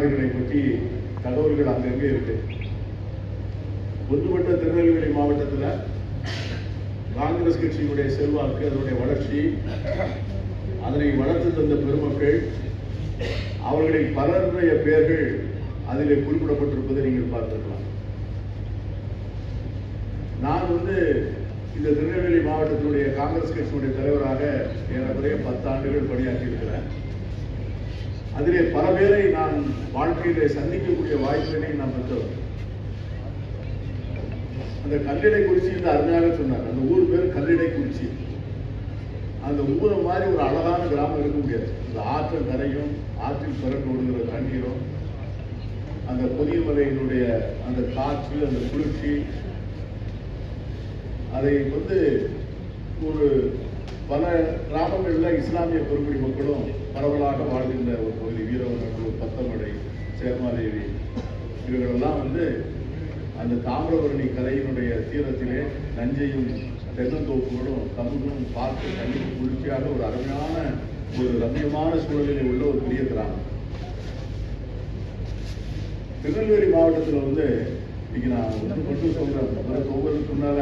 பற்றி தகவல்கள் அங்கங்கே இருக்கு? ஒன்றுபட்ட திருநெல்வேலி மாவட்டத்தில் காங்கிரஸ் கட்சியினுடைய செல்வாக்கு அதனுடைய வளர்ச்சி அதனை வளர்த்து தந்த பெருமக்கள் அவர்களில் பலருடைய பெயர்கள் அதிலே குறிப்பிடப்பட்டிருப்பதை நீங்கள் பார்த்திருக்கலாம். நான் வந்து இந்த திருநெல்வேலி மாவட்டத்தினுடைய காங்கிரஸ் கட்சியினுடைய தலைவராக ஏறக்குறைய பத்தாண்டுகள் பணியாற்றி இருக்கிறேன் அதிலே பல பேரை நான் வாழ்க்கையிலே சந்திக்கக்கூடிய வாய்ப்பினை நான் பெற்றவர். அந்த கல்லிடை குறிச்சி என்று அருமையாக சொன்னார். அந்த ஊர் பேர் கல்லிடை குறிச்சி. அந்த ஊரை மாதிரி ஒரு அழகான கிராமம் இருக்க முடியாது. அந்த ஆற்றல் கரையும் ஆற்றில் பிறந்து ஓடுகிற தண்ணீரும் அந்த பொதியமலையினுடைய அந்த காற்று அந்த குளிர்ச்சி. அதை வந்து ஒரு பல கிராமங்களில் இஸ்லாமிய பெருங்குடி மக்களும் பரவலாக வாழ்கின்ற ஒரு பகுதி. வீரவர்கள் பத்தமடை சேர்மாதேவி இவர்களெல்லாம் வந்து அந்த தாமிரபரணி கலையினுடைய தீரத்திலே நஞ்சையும் தென்னந்தோப்புகளும் தமிழும் பார்த்து கண்ணுக்கு குளிர்ச்சியாக ஒரு அருமையான ஒரு ரம்யமான சூழலில் உள்ள ஒரு பெரிய கிராமம். திருநெல்வேலி மாவட்டத்தில் வந்து இன்னைக்கு நான் ஒன்று மட்டும் சொல்றேன். முதல்ல முன்னால் முன்னால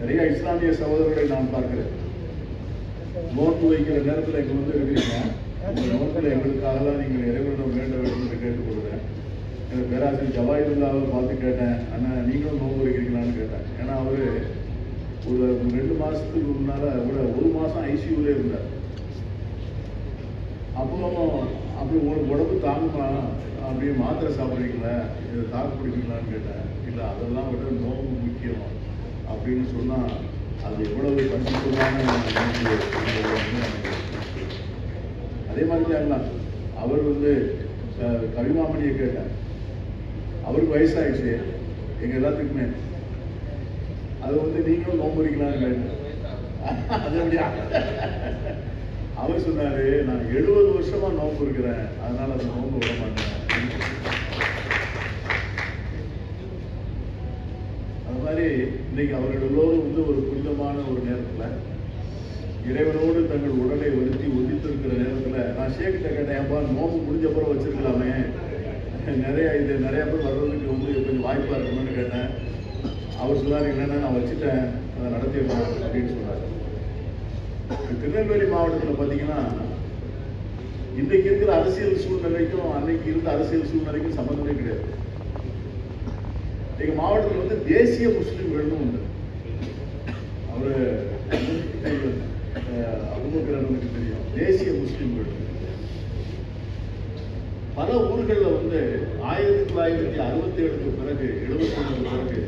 நிறைய இஸ்லாமிய சகோதரர்களை நான் பார்க்கிறேன். நோட்டு வைக்கிற நேரத்தில் இங்க வந்து இருக்கிறீங்க. உங்கள் நோட்டில் எங்களுக்காகலாம் நீங்கள் இறைவனிடம் வேண்ட வேண்டும் என்று கேட்டுக்கொள்கிறேன். எனக்கு பேராசிரியர் ஜவாஹிருல்லாவை பார்த்து கேட்டேன். அண்ணா நீங்களும் நோன்பு வைக்கிறீங்களான்னு கேட்டேன். ஏன்னா அவர் ஒரு ரெண்டு மாசத்துக்கு முன்னால் கூட ஒரு மாசம் ஐசியூவில் இருந்தார். அப்புறம் அப்படி உங்களுக்கு உடம்பு தாங்குமா? அப்படியே மாத்திரை சாப்பிட்றீங்களா? இதை தாக்கு பிடிக்கலான்னு கேட்டேன். இல்லை அதெல்லாம் விட நோம்பு முக்கியம் அப்படின்னு சொன்னா அது எவ்வளவு பரிசுத்தமான அதே மாதிரி தான் அவர் வந்து கவிமாமணியை கேட்டார். அவருக்கு வயசாயிடுச்சு. எங்க எல்லாத்துக்குமே. அது வந்து நீங்களும் நோன்பு வைக்கலாம்னு அது அப்படியா? அவர் சொன்னாரு நான் எழுபது வருஷமா நோம்பு இருக்கிறேன். அதனால அந்த நோம்பு விட மாட்டேன் அது மாதிரி இன்னைக்கு அவர்கள் எல்லோரும் வந்து ஒரு புனிதமான ஒரு நேரத்துல இறைவனோடு தங்கள் உடலை வருத்தி ஒதித்திருக்கிற நேரத்துல நான் ஷேக்கிட்ட கேட்டேன் ஏன்பா நோம்பு முடிஞ்ச பிறகு வச்சிருக்கலாமே? நிறையா இது நிறைய பேர் வர்றதுக்கு வந்து கொஞ்சம் வாய்ப்பா இருக்கணும்னு கேட்டேன். அவர் சொன்னார் என்னன்னா நான் வச்சுட்டேன் அதை நடத்திடலாம் அப்படின்னு சொன்னார். திருநெல்வேலி மாவட்டத்தில் பார்த்தீங்கன்னா இன்றைக்கு இருக்கிற அரசியல் சூழ்நிலைக்கும் அன்னைக்கு இருந்த அரசியல் சூழ்நிலைக்கும் சம்மந்தமே கிடையாது. எங்க மாவட்டத்தில் வந்து தேசிய முஸ்லிம்கள்னு உண்டு அவரு அவங்களுக்கு தெரியும் தேசிய முஸ்லிம்கள் பல ஊர்கள்ல வந்து ஆயிரத்தி தொள்ளாயிரத்தி அறுபத்தி ஏழுக்கு பிறகு எழுபத்தி ஒன்பது பிறகு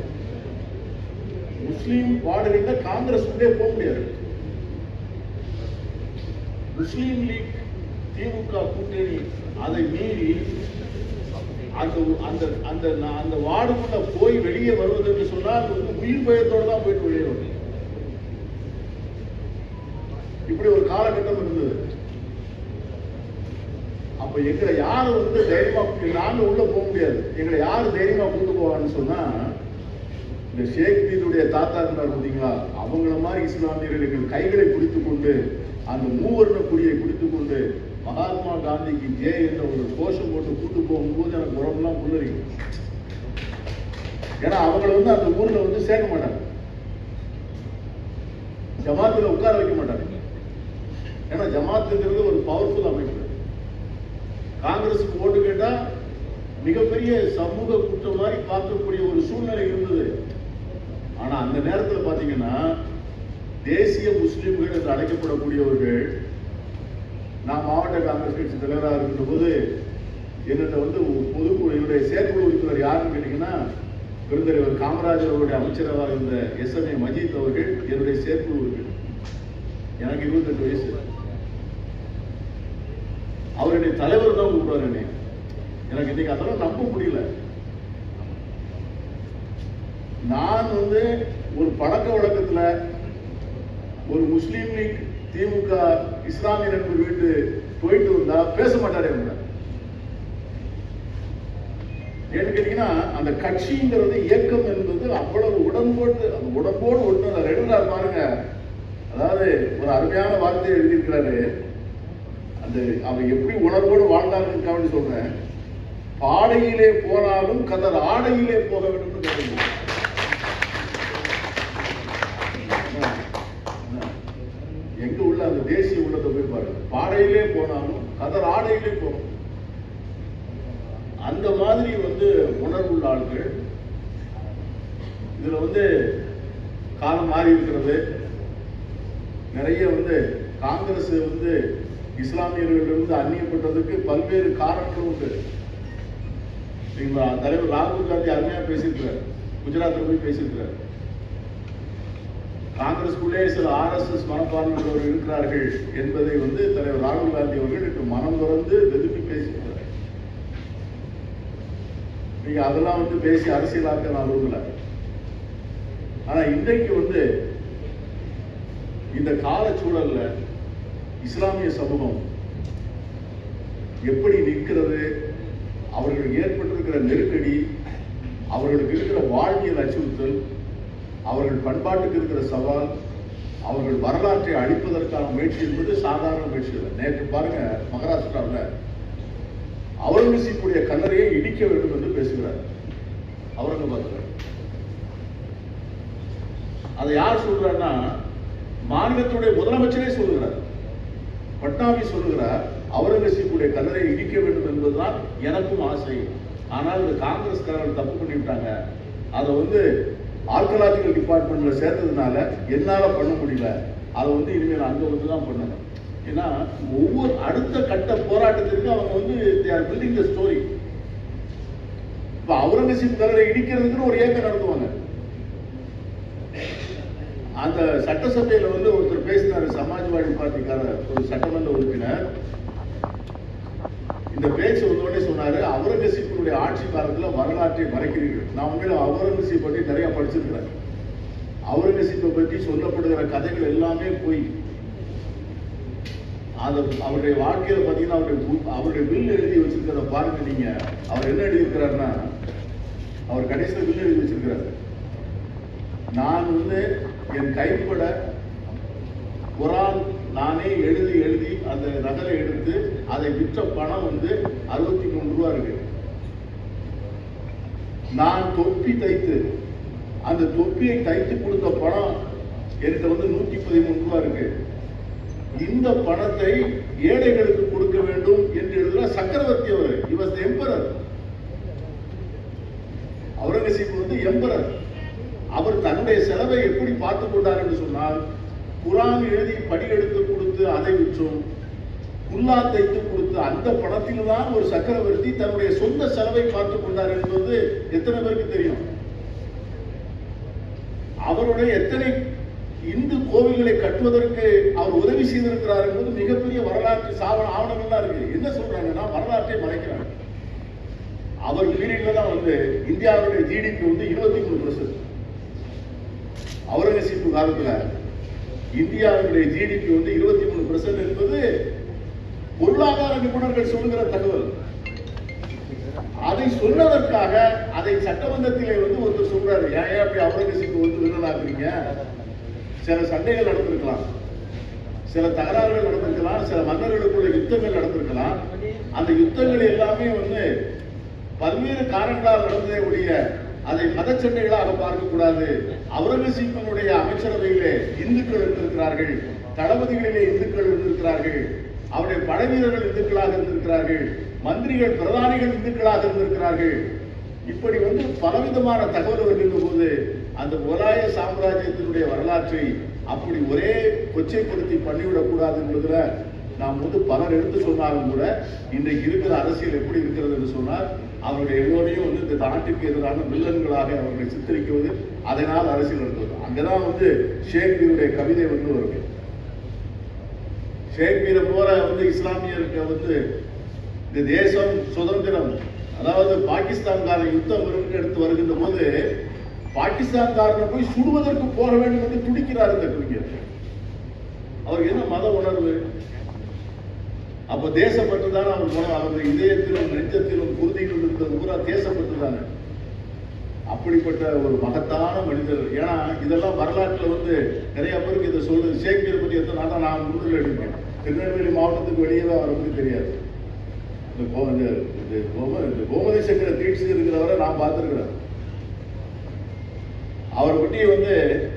முஸ்லீம் வார்டுகளில் காங்கிரஸ் உள்ளே போக முடியாது. முஸ்லீம் லீக் திமுக கூட்டணி அதை மீறி அந்த அந்த அந்த அந்த வார்டுக்குள்ள போய் வெளியே வருவதற்கு சொன்னால் அது வந்து உயிர் பயத்தோடு தான் போயிட்டு வெளியே வரும் இப்படி ஒரு காலகட்டம் இருந்தது. அப்ப எங்களை யாரு வந்து தைரியமா நாங்க உள்ள போக முடியாது. எங்களை யாரு தைரியமா கூட்டு போவான்னு சொன்னா இந்த ஷேக் தீனுடைய தாத்தா இருந்தார் பார்த்தீங்களா அவங்கள மாதிரி இஸ்லாமியர்கள் எங்கள் கைகளை பிடித்துக் கொண்டு அந்த மூவர்ண கொடியை பிடித்துக் கொண்டு மகாத்மா காந்திக்கு ஜே என்ற ஒரு கோஷம் போட்டு கூட்டு போகும்போது எனக்கு உடம்புலாம் புல்லரிக்கும் ஏன்னா அவங்கள வந்து அந்த ஊர்ல வந்து சேர்க்க மாட்டாங்க. ஜமாத்துல உட்கார வைக்க மாட்டாங்க. ஏன்னா ஜமாத்துங்கிறது ஒரு பவர்ஃபுல் அமைப்பு. காங்கிரஸுக்கு ஓட்டு கேட்டா மிகப்பெரிய சமூக குற்றம் மாதிரி பார்க்கக்கூடிய ஒரு சூழ்நிலை இருந்தது. ஆனா அந்த நேரத்தில் பாத்தீங்கன்னா தேசிய முஸ்லிம்கள் என்று அழைக்கப்படக்கூடியவர்கள் நான் மாவட்ட காங்கிரஸ் கட்சி தலைவராக இருக்கின்ற போது என்னிட்ட வந்து பொதுக்குழு என்னுடைய செயற்குழு உறுப்பினர் யாருன்னு கேட்டீங்கன்னா பெருந்தலைவர் காமராஜர் அவருடைய அமைச்சராக இருந்த எஸ் எம் ஏ மஜித் அவர்கள் என்னுடைய செயற்குழு உறுப்பினர். எனக்கு இருபத்தெட்டு வயசு. அவருடைய தலைவர் தான் கூப்பிடுவார் என்னை. எனக்கு இன்னைக்கு அதெல்லாம் நம்ப முடியல. நான் வந்து ஒரு பழக்க வழக்கத்துல ஒரு முஸ்லீம் லீக் திமுக இஸ்லாமிய நண்பர் வீட்டு போயிட்டு வந்தா பேச மாட்டாரே அவங்க. ஏன்னு கேட்டீங்கன்னா அந்த கட்சிங்கிறது இயக்கம் என்பது அவ்வளவு உடம்போடு அந்த உடம்போடு ஒன்று ரெகுலர் பாருங்க. அதாவது ஒரு அருமையான வார்த்தையை எழுதியிருக்கிறாரு. அந்த அவன் எப்படி உணர்வோடு வாழ்ந்தாருன்னு சொல்றேன். பாடையிலே போனாலும் கதர் ஆடையிலே போக வேண்டும் அந்த தேசிய உள்ளத்தை போய் பாருங்க பாடையிலே போனாலும் கதர் ஆடையிலே போகணும் அந்த மாதிரி வந்து உணர்வுள்ள ஆள்கள் இதுல வந்து காலம் மாறி இருக்கிறது. நிறைய வந்து காங்கிரஸ் வந்து இஸ்லாமியர்களிடமிருந்து அந்நியப்பட்டதுக்கு பல்வேறு காரணங்கள் உண்டு. சரிங்களா தலைவர் ராகுல் காந்தி அருமையா பேசியிருக்கிறார். குஜராத்தில் போய் பேசியிருக்கிறார். காங்கிரஸ்குள்ளே சில ஆர்எஸ்எஸ் மனப்பான்மையுள்ளவர்கள் இருக்கிறார்கள் என்பதை வந்து தலைவர் ராகுல் காந்தி அவர்கள் இன்று மனம் திறந்து வெதுப்பி பேசியிருக்கிறார். நீங்க அதெல்லாம் வந்து பேசி அரசியலாக்க நான் விரும்பல. ஆனா இன்றைக்கு வந்து இந்த கால சூழல்ல இஸ்லாமிய சமூகம் எப்படி நிற்கிறது அவர்களுக்கு ஏற்பட்டிருக்கிற நெருக்கடி அவர்களுக்கு இருக்கிற வாழ்வியல் அச்சுறுத்தல் அவர்கள் பண்பாட்டுக்கு இருக்கிற சவால் அவர்கள் வரலாற்றை அழிப்பதற்கான முயற்சி என்பது சாதாரண முயற்சி இல்லை நேற்று பாருங்க மகாராஷ்டிராவில் அவுரங்கசீப்புடைய கல்லறையை இடிக்க வேண்டும் என்று பேசுகிறார் அவுரங்காபாத்ல அதை யார் சொல்றாருன்னா மாநிலத்துடைய முதலமைச்சரே சொல்லுகிறார். பட்னாவி சொல்லுகிறார் அவுரங்கசீப்புடைய கல்லறையை இடிக்க வேண்டும் என்பதுதான் எனக்கும் ஆசை. ஆனால் இந்த காங்கிரஸ்காரர்கள் தப்பு பண்ணிவிட்டாங்க அதை வந்து ஆர்கலாஜிக்கல் டிபார்ட்மெண்ட்ல சேர்த்ததுனால என்னால பண்ண முடியல. அதை வந்து இனிமேல் அங்க வந்து தான் பண்ணணும். ஏன்னா ஒவ்வொரு அடுத்த கட்ட போராட்டத்திற்கு அவங்க வந்து they are building the story இப்ப அவுரங்கசீப் தவிர இடிக்கிறதுக்குன்னு ஒரு ஏக்கம் நடத்துவாங்க. அந்த சட்டசபையில வந்து ஒருத்தர் பேசினாரு சமாஜ்வாடி பார்ட்டிக்கார ஒரு சட்டமன்ற உறுப்பினர். இந்த பேச்சு வந்தோடனே சொன்னாரு அவுரங்கசீப்பினுடைய ஆட்சி காலத்தில் வரலாற்றை மறைக்கிறீர்கள். நான் உண்மையில அவுரங்கசீப் பற்றி நிறைய படிச்சிருக்கிறேன். அவுரங்கசீப்பை பற்றி சொல்லப்படுகிற கதைகள் எல்லாமே போய். அது அவருடைய வாழ்க்கையில பாத்தீங்கன்னா அவருடைய அவருடைய பில் எழுதி வச்சிருக்கிறத பாருங்க நீங்க. அவர் என்ன எழுதியிருக்கிறாருன்னா அவர் கடைசியில் பில் எழுதி வச்சிருக்கிறாரு. நான் வந்து என் கைப்பட குரான் நானே எழுதி எழுதி அந்த நகலை எடுத்து அதை விற்ற பணம் வந்து அறுபத்தி மூணு ரூபா இருக்கு. நான் தொப்பி தைத்து அந்த தொப்பியை தைத்து கொடுத்த பணம் என்கிட்ட வந்து நூத்தி பதிமூணு ரூபா இருக்கு. இந்த பணத்தை ஏழைகளுக்கு கொடுக்க வேண்டும் என்று எழுதுகிற சக்கரவர்த்தி அவர். இவர் எம்பரர் அவுரங்கசீப் வந்து எம்பரர் அவர் தன்னுடைய செலவை எப்படி பார்த்து கொண்டார் என்று சொன்னால் குரான் எழுதி படி எடுத்து கொடுத்து அதை விற்றும். குல்லா தைத்து கொடுத்து அந்த படத்தில் தான் ஒரு சக்கரவர்த்தி தன்னுடைய சொந்த செலவை பார்த்துக் கொண்டார் என்பது எத்தனை பேருக்கு தெரியும்? அவருடைய எத்தனை இந்து கோவில்களை கட்டுவதற்கு அவர் உதவி செய்திருக்கிறார் என்பது மிகப்பெரிய வரலாற்று சாவண ஆவணங்கள்லாம் இருக்கு. என்ன சொல்றாங்கன்னா வரலாற்றை மறைக்கிறாங்க அவர் பீரியட்ல தான் வந்து இந்தியாவுடைய ஜிடிபி வந்து இருபத்தி மூணு பர்சன்ட் அவுரங்கசீப்பு காலத்தில் இந்தியாவுடைய ஜிடிபி வந்து இருபத்தி மூணு பர்சன்ட் என்பது பொருளாதார நிபுணர்கள் சொல்லுகிற தகவல். அதை சொன்னதற்காக அதை சட்டமன்றத்திலே வந்து ஒருத்தர் சொல்றாரு. ஏன் ஏன் அப்படி அவுரங்கசீப்பு வந்து வில்லனாக்குறீங்க சில சண்டைகள் நடந்திருக்கலாம். சில தகராறுகள் நடந்திருக்கலாம். சில மன்னர்களுக்குள்ள யுத்தங்கள் நடந்திருக்கலாம். அந்த யுத்தங்கள் எல்லாமே வந்து பல்வேறு காரணங்களால் நடந்ததே ஒழிய அதை மதச்சண்டைகளாக சண்டைகளாக பார்க்கக்கூடாது. அவுரங்கசீப்பனுடைய அமைச்சரவையிலே இந்துக்கள் இருந்திருக்கிறார்கள். தளபதிகளிலே இந்துக்கள் இருந்திருக்கிறார்கள். அவருடைய படைவீரர்கள் இந்துக்களாக இருந்திருக்கிறார்கள். மந்திரிகள் பிரதானிகள் இந்துக்களாக இருந்திருக்கிறார்கள். இப்படி வந்து பலவிதமான தகவல் வருகின்ற போது அந்த முகலாய சாம்ராஜ்யத்தினுடைய வரலாற்றை அப்படி ஒரே கொச்சைப்படுத்தி பண்ணிவிடக்கூடாது என்பதுல நாம் வந்து பலர் எடுத்து சொன்னாலும் கூட இன்றைக்கு இருக்கிற அரசியல் எப்படி இருக்கிறது என்று சொன்னால் அவருடைய எல்லோரையும் வந்து இந்த நாட்டுக்கு எதிரான வில்லன்களாக அவர்களை சித்தரிக்குவது அதனால் அரசியல் நடத்துவது அங்கதான் வந்து ஷேக்பீருடைய கவிதை வந்து வருது. ஷேக்பீரை போல வந்து இஸ்லாமியருக்கு வந்து இந்த தேசம் சுதந்திரம் அதாவது பாகிஸ்தான்காரன் யுத்தம் எடுத்து வருகின்ற போது பாகிஸ்தான்காரனை போய் சுடுவதற்கு போக வேண்டும் என்று துடிக்கிறார் இந்த கவிஞர் அவருக்கு என்ன மத உணர்வு? அப்ப தேசப்பட்டு தானே அவர் போன அவர் இதயத்திலும் நெஞ்சத்திலும் குருதியிலும் இருந்தது பூரா தேசப்பட்டு தானே அப்படிப்பட்ட ஒரு மகத்தான மனிதர். ஏன்னா இதெல்லாம் வரலாற்றுல வந்து நிறைய பேருக்கு இதை சொல்றது ஷேக்ஸ்பியர் பற்றி எத்தனை நாள் நான் முன்னிலை எடுப்பேன் திருநெல்வேலி மாவட்டத்துக்கு வெளியே தான் அவருக்கு தெரியாது. இந்த கோ- இந்த இது கோம இந்த கோமதி சங்கர தீட்சி இருக்கிறவரை நான் பார்த்துருக்குறேன். அவரை பற்றி வந்து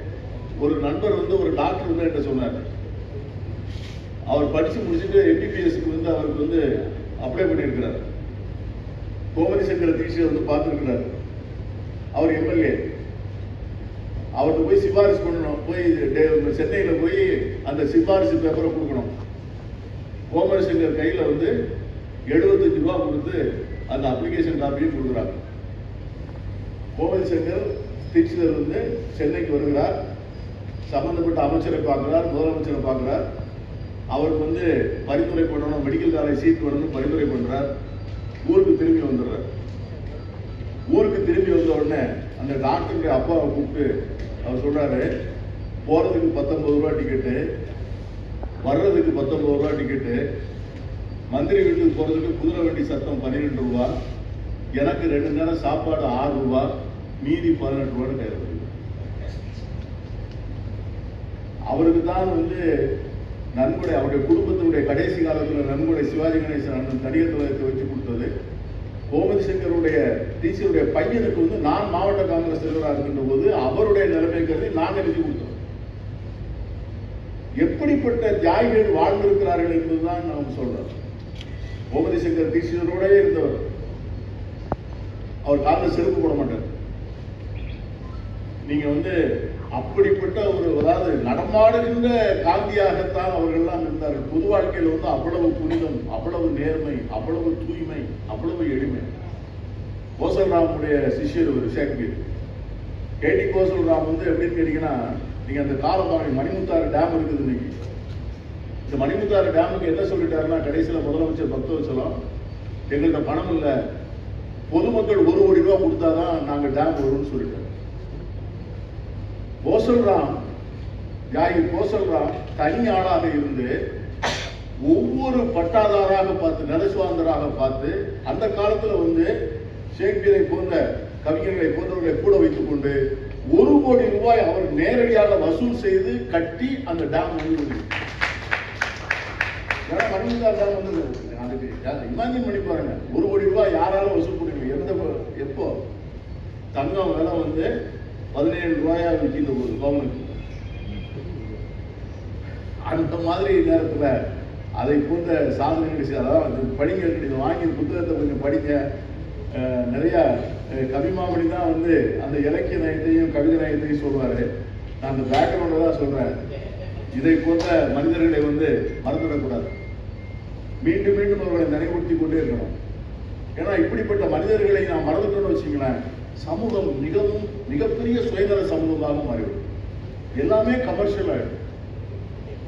ஒரு நண்பர் வந்து ஒரு டாக்டர் வந்து என்கிட்ட சொன்னார். அவர் படிச்சு முடிச்சுட்டு எம்பிபிஎஸ்க்கு வந்து அவருக்கு வந்து அப்ளை பண்ணியிருக்கிறார். கோமதி சங்கர தீட்சியை வந்து பார்த்துருக்கிறார். அவர் எம்எல்ஏ அவர்கிட்ட போய் சிபாரிசு பண்ணணும். போய் சென்னையில் போய் அந்த சிபாரிசு பேப்பரை கொடுக்கணும். கோமதி சங்கர் வந்து எழுபத்தஞ்சு ரூபா கொடுத்து அந்த அப்ளிகேஷன் காப்பியும் கொடுக்குறாங்க. கோமதி சங்கர் தீட்சிதர் சென்னைக்கு வருகிறார். சம்பந்தப்பட்ட அமைச்சரை பார்க்குறார் முதலமைச்சரை பார்க்குறார். அவருக்கு வந்து பரிந்துரை பண்ணணும் மெடிக்கல் காலேஜ் சீட் வரணும்னு பரிந்துரை பண்ணுறார் ஊருக்கு திரும்பி வந்துடுறார். ஊருக்கு திரும்பி வந்த உடனே அந்த டாக்டருடைய அப்பாவை கூப்பிட்டு அவர் சொல்கிறாரு போகிறதுக்கு பத்தொம்பது ரூபா டிக்கெட்டு வர்றதுக்கு பத்தொன்பது ரூபா டிக்கெட்டு மந்திரி வீட்டுக்கு போறதுக்கு குதிரை வண்டி சத்தம் பன்னிரெண்டு ரூபா. எனக்கு ரெண்டு நேரம் சாப்பாடு ஆறு ரூபா. மீதி பதினெட்டு ரூபான்னு கையில் அவருக்கு தான் வந்து நன்கொடை அவருடைய குடும்பத்தினுடைய கடைசி காலத்தில் நன்கொடை சிவாஜி கணேசன் அண்ணன் நடிகர் தலைவத்தை வச்சு கொடுத்தது. கோமதி சங்கருடைய டிசியுடைய பையனுக்கு வந்து நான் மாவட்ட காங்கிரஸ் தலைவராக இருக்கின்ற போது அவருடைய நிலைமை கருதி நான் எழுதி கொடுத்தேன். எப்படிப்பட்ட தியாகிகள் வாழ்ந்திருக்கிறார்கள் என்பதுதான் நாம் சொல்றோம். கோமதி சங்கர் தீட்சிதரோட இருந்தவர். அவர் காலில் செருப்பு போட மாட்டார். நீங்க வந்து அப்படிப்பட்ட ஒரு அதாவது நடமாடுகின்ற காந்தியாகத்தான் அவர்கள்லாம் இருந்தார்கள். பொது வாழ்க்கையில் வந்து அவ்வளவு புனிதம் அவ்வளவு நேர்மை அவ்வளவு தூய்மை அவ்வளவு எளிமை. கோசல்ராமுடைய சிஷ்யர் ஒரு ஷேக்பீர் கேடி கோசல்ராம் வந்து எப்படின்னு கேட்டீங்கன்னா நீங்கள் அந்த காலமாக மணிமுத்தாறு டேம் இருக்குது இன்னைக்கு. இந்த மணிமுத்தாறு டேமுக்கு என்ன சொல்லிட்டாருன்னா கடைசியில் முதலமைச்சர் பக்தவச்சலம் எங்கள்கிட்ட பணம் இல்லை. பொதுமக்கள் ஒரு கோடி ரூபா கொடுத்தாதான் நாங்கள் டேம் வரும்னு சொல்லிட்டாரு. கோசல்ராம் யாகி கோசல்ராம் தனி ஆளாக இருந்து ஒவ்வொரு பட்டாதாராக பார்த்து நரசுவாந்தராக பார்த்து அந்த காலத்தில் வந்து ஷேக்பியரை போன்ற கவிஞர்களை போன்றவர்களை கூட வைத்துக்கொண்டு ஒரு கோடி ரூபாய் அவர் நேரடியாக வசூல் செய்து கட்டி அந்த டேம் வந்து ஏன்னா டேம் வந்து? அதுக்கு இமேஜின் பண்ணி பாருங்க. ஒரு கோடி ரூபாய் யாராலும் வசூல் பண்ணுவீங்க எந்த எப்போ? தங்கம் விலை வந்து பதினேழு ரூபாயா விற்கின்ற ஒரு பவுனுக்கு அந்த மாதிரி நேரத்தில் அதை போன்ற சாதனை கிடைச்சி அதாவது படிங்க இதை வாங்கி புத்தகத்தை கொஞ்சம் படிங்க. நிறையா கவிமாமணி தான் வந்து அந்த இலக்கிய நயத்தையும் கவிதை நயத்தையும் சொல்வாரு. நான் அந்த பேக்ரவுண்ட தான் சொல்றேன். இதை போன்ற மனிதர்களை வந்து மறந்துவிடக்கூடாது மீண்டும் மீண்டும் அவர்களை நினைவுறுத்தி கொண்டே இருக்கணும். ஏன்னா இப்படிப்பட்ட மனிதர்களை நாம் மறந்துட்டோம்னு வச்சுங்களேன் சமூகம் மிகவும் மிகப்பெரிய சுயநல சமூகமாக மாறிவிடும். எல்லாமே கமர்ஷியல் ஆகிடும்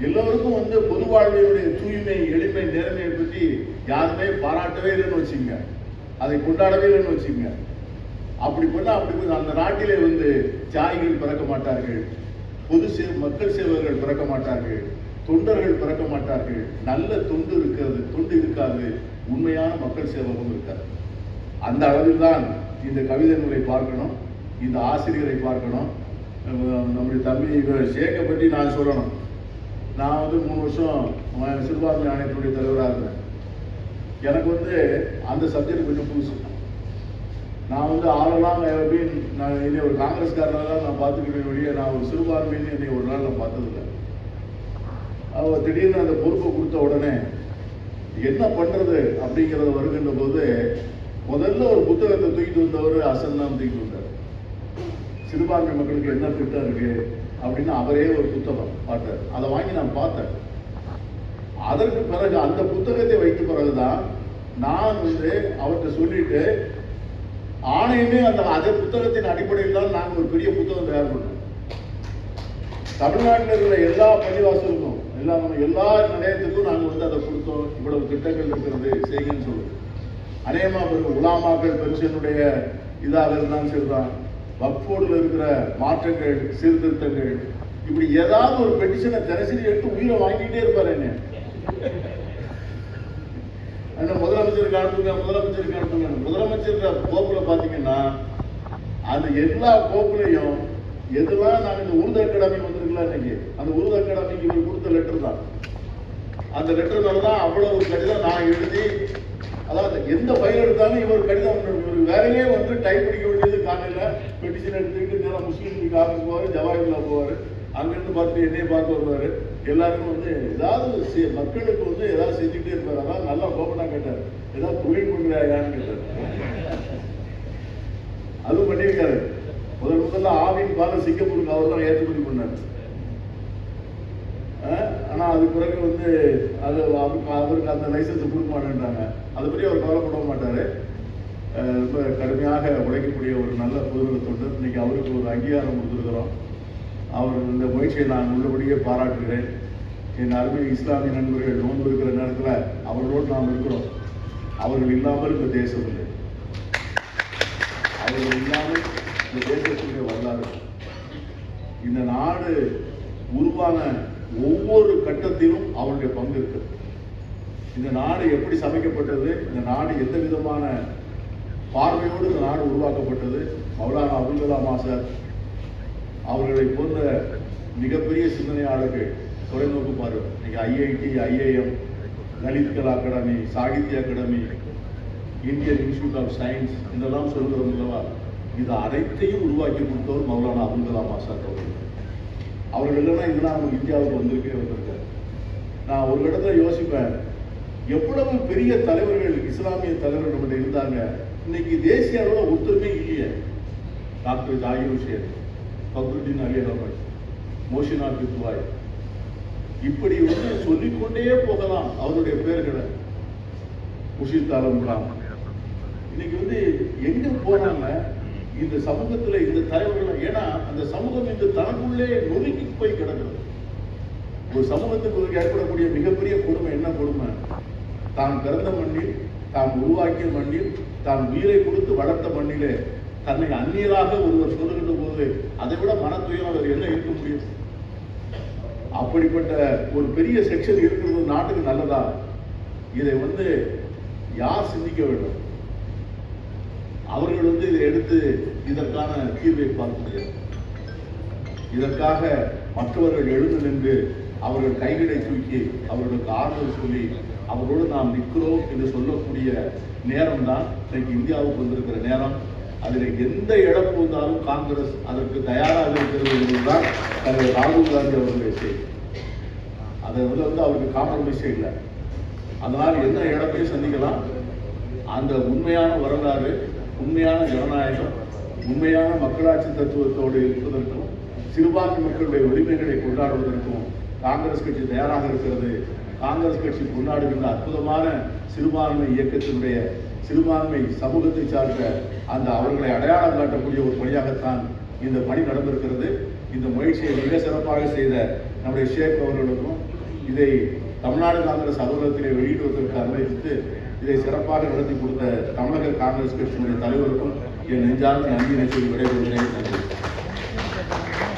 எல்லோருக்கும் வந்து பொது வாழ்வினுடைய தூய்மை எளிமை நேர்மையை பற்றி யாருமே பாராட்டவே இல்லைன்னு வச்சுங்க அதை கொண்டாடவே இல்லைன்னு வச்சுங்க அப்படி பண்ணால் அப்படி அந்த நாட்டிலே வந்து தியாகிகள் பிறக்க மாட்டார்கள். பொது சே மக்கள் சேவகர்கள் பிறக்க மாட்டார்கள். தொண்டர்கள் பிறக்க மாட்டார்கள். நல்ல தொண்டு இருக்கிறது தொண்டு இருக்காது. உண்மையான மக்கள் சேவகம் இருக்காது. அந்த அளவில் தான் இந்த கவிதை நூலை பார்க்கணும் இந்த ஆசிரியரை பார்க்கணும். நம்முடைய தம்பி இவர் பற்றி நான் சொல்லணும். நான் வந்து மூணு வருஷம் சிறுபான்மை ஆணையத்தினுடைய தலைவராக இருந்தேன். எனக்கு வந்து அந்த சப்ஜெக்ட் கொஞ்சம் புதுசு. வந்து ஆளெல்லாம் அப்படின்னு நான் என்னை ஒரு காங்கிரஸ்காரனாக தான் நான் பார்த்துக்கிறேன் வெளியே நான் ஒரு சிறுபான்மைன்னு என்னை ஒரு நாள் நான் பார்த்ததில்லை. அவர் திடீர்னு அந்த பொறுப்பை கொடுத்த உடனே என்ன பண்றது? அப்படிங்கிறத வருகின்ற போது முதல்ல ஒரு புத்தகத்தை தூக்கிட்டு வந்தவர் அசன் தான் தூக்கிட்டு வந்தார். சிறுபான்மை மக்களுக்கு என்ன திட்டம் இருக்கு அப்படின்னு அவரே ஒரு புத்தகம் பார்த்தார். அதை வாங்கி நான் பார்த்தேன். அதற்கு பிறகு அந்த புத்தகத்தை வைத்த பிறகுதான் நான் வந்து அவர்கிட்ட சொல்லிட்டு ஆணையமே அந்த அதே புத்தகத்தின் அடிப்படையில் தான் நாங்கள் ஒரு பெரிய புத்தகம் தயார் பண்ணோம் தமிழ்நாட்டில் இருக்கிற எல்லா பள்ளிவாசலுக்கும் எல்லா எல்லா நிலையத்துக்கும் நாங்கள் வந்து அதை கொடுத்தோம். இவ்வளவு திட்டங்கள் இருக்கிறது செய்யுங்கன்னு சொல்லுவோம். அநேகமாக பிறகு உலாமாக்கள் பென்ஷனுடைய இதாக இருந்தாலும் சொல்கிறான் வக்ஃபோர்டில் இருக்கிற மாற்றங்கள் சீர்திருத்தங்கள் இப்படி ஏதாவது ஒரு பெட்டிஷனை தினசரி எடுத்து உயிரை வாங்கிட்டே இருப்பார் என்ன? அந்த முதலமைச்சருக்கு அனுப்புங்க முதலமைச்சருக்கு அனுப்புங்க முதலமைச்சர் கோப்புல பாத்தீங்கன்னா அந்த எல்லா கோப்புலையும் எதெல்லாம் நாங்க இந்த உருது அகாடமி வந்திருக்கலாம் இன்னைக்கு அந்த உருது அகாடமிக்கு இவர் கொடுத்த லெட்டர் தான். அந்த லெட்டர்னால தான் அவ்வளவு கடிதம் நான் எழுதி அதாவது எந்த ஃபைல் எடுத்தாலும் இவர் கடிதம் இவர் வேலையே வந்து டைப் படிக்க வேண்டியது காலையில் பெட்டிஷன் எடுத்துக்கிட்டு நேரம் முஸ்லீம் லீக் ஆஃபீஸ் போவார் ஜவாஹர்லா போவார் அங்கிருந்து பார்த்துட்டு என்னைய பார்க்க வருவார். எல்லாருக்கும் வந்து ஏதாவது மக்களுக்கு வந்து ஏதாவது செஞ்சுக்கிட்டே இருப்பார். அதான் நல்லா கோபனா கேட்டார். ஏதாவது தொழில் பண்ணுறாயான்னு கேட்டார். அதுவும் பண்ணியிருக்காரு முதல் முதல்ல ஆவின் பால சிங்கப்பூருக்கு அவர் தான் ஏற்றுமதி பண்ணார். ஆனால் ஆனா அது பிறகு வந்து அது அவருக்கு அவருக்கு அந்த லைசன்ஸ் கொடுக்க மாட்டேன்றாங்க அதை பற்றி அவர் கவலைப்பட மாட்டாரு. ரொம்ப கடுமையாக உழைக்கக்கூடிய ஒரு நல்ல பொதுநல தொண்டர். இன்னைக்கு அவருக்கு ஒரு அங்கீகாரம் கொடுத்துருக்குறோம். அவர் இந்த முயற்சியை நான் உள்ளபடியே பாராட்டுகிறேன். என் அருமை இஸ்லாமிய நண்பர்கள் நோன்பு இருக்கிற நேரத்தில் அவர்களோடு நாம் இருக்கிறோம். அவர்கள் இல்லாமல் இந்த தேசம் இல்லை. அவர்கள் இல்லாமல் இந்த தேசத்துடைய வரலாறு இந்த நாடு உருவான ஒவ்வொரு கட்டத்திலும் அவருடைய பங்கு இருக்கு இந்த நாடு எப்படி சமைக்கப்பட்டது? இந்த நாடு எந்த விதமான பார்வையோடு இந்த நாடு உருவாக்கப்பட்டது? மௌலானா அபுல் கலாம் ஆசாத் அவர்களை போன்ற மிகப்பெரிய சிந்தனையாளர்கள் தொலைநோக்கு பார்வை. இன்னைக்கு IIT IAM Lalit Kala Academy Sahitya Academy Indian Institute of Science இதெல்லாம் சொல்கிறோம் அல்லவா? இது அனைத்தையும் உருவாக்கி கொடுத்தவர் மௌலானா அபுல் கலாம் ஆசாத் அவர்கள். அவர்கள் இல்லைன்னா இதெல்லாம் நம்ம இந்தியாவுக்கு வந்திருக்கே வந்திருக்காரு. நான் ஒரு இடத்துல யோசிப்பேன் எவ்வளவு பெரிய தலைவர்கள் இஸ்லாமிய தலைவர்கள் நம்மகிட்ட இருந்தாங்க? இன்னைக்கு தேசிய அளவில் ஒத்துமே இல்லையே. டாக்டர் ஜாகிர் ஹுசேன் ஃபக்ருddin அலி அகமது மோஷினா பித்வாய் இப்படி வந்து சொல்லிக்கொண்டே போகலாம் அவருடைய பேர்களை. முஷித் ஆலம் இன்னைக்கு வந்து எங்க போனாங்க? இந்த சமூகத்துல இந்த தலைவர்கள் ஏன்னா அந்த சமூகம் இந்த தனக்குள்ளே நொறுக்கி போய் கிடக்குது ஒரு சமூகத்துக்கு ஏற்படக்கூடிய மிகப்பெரிய கொடுமை என்ன கொடுமை? தான் பிறந்த மண்ணில் தான் உருவாக்கிய மண்ணில் தான் உயிரை கொடுத்து வளர்த்த மண்ணிலே. தன்னை அந்நியராக ஒருவர் சொல்லுகின்ற போது அதை விட மன துயரம் வேறு என்ன இருக்க முடியும்? அப்படிப்பட்ட ஒரு பெரிய செக்ஷன் இருக்கிறது நாட்டுக்கு நல்லதா? இதை வந்து யார் சிந்திக்க வேண்டும்? அவர்கள் வந்து இதை எடுத்து இதற்கான தீர்வை பார்க்க முடியாது. இதற்காக மற்றவர்கள் எழுந்து நின்று அவர்கள் கைகளை தூக்கி அவர்களுக்கு ஆறுதல் சொல்லி அவரோடு நாம் நிற்கிறோம் என்று சொல்லக்கூடிய நேரம் தான் இன்னைக்கு இந்தியாவுக்கு வந்திருக்கிற நேரம். அதில் எந்த இழப்பு வந்தாலும் காங்கிரஸ் அதற்கு தயாராக இருக்கிறது என்பதுதான் தலைவர் ராகுல் காந்தி அவர்களுடைய செய்தி. அதை வந்து வந்து அவருக்கு காம்ப்ரமைஸே இல்லை. அதனால் எந்த இழப்பையும் சந்திக்கலாம். அந்த உண்மையான வரலாறு உண்மையான ஜனநாயகம் உண்மையான மக்களாட்சி தத்துவத்தோடு இருப்பதற்கும் சிறுபான்மை மக்களுடைய உரிமைகளை கொண்டாடுவதற்கும் காங்கிரஸ் கட்சி தயாராக இருக்கிறது. காங்கிரஸ் கட்சி கொண்டாடுகின்ற அற்புதமான சிறுபான்மை இயக்கத்தினுடைய சிறுபான்மை சமூகத்தை சார்ந்த அந்த அவர்களை அடையாளம் காட்டக்கூடிய ஒரு பணியாகத்தான் இந்த பணி நடந்திருக்கிறது. இந்த முயற்சியை மிக சிறப்பாக செய்த நம்முடைய ஷேக் அவர்களுக்கும் இதை தமிழ்நாடு காங்கிரஸ் அலுவலகத்திலே வெளியிடுவதற்கு அனுமதித்து இதை சிறப்பாக நடத்தி கொடுத்த தமிழக காங்கிரஸ் கட்சியினுடைய தலைவருக்கும் என் நெஞ்சார்ந்த நன்றியினை சொல்லி விடைபெறுகிறேன். நன்றி.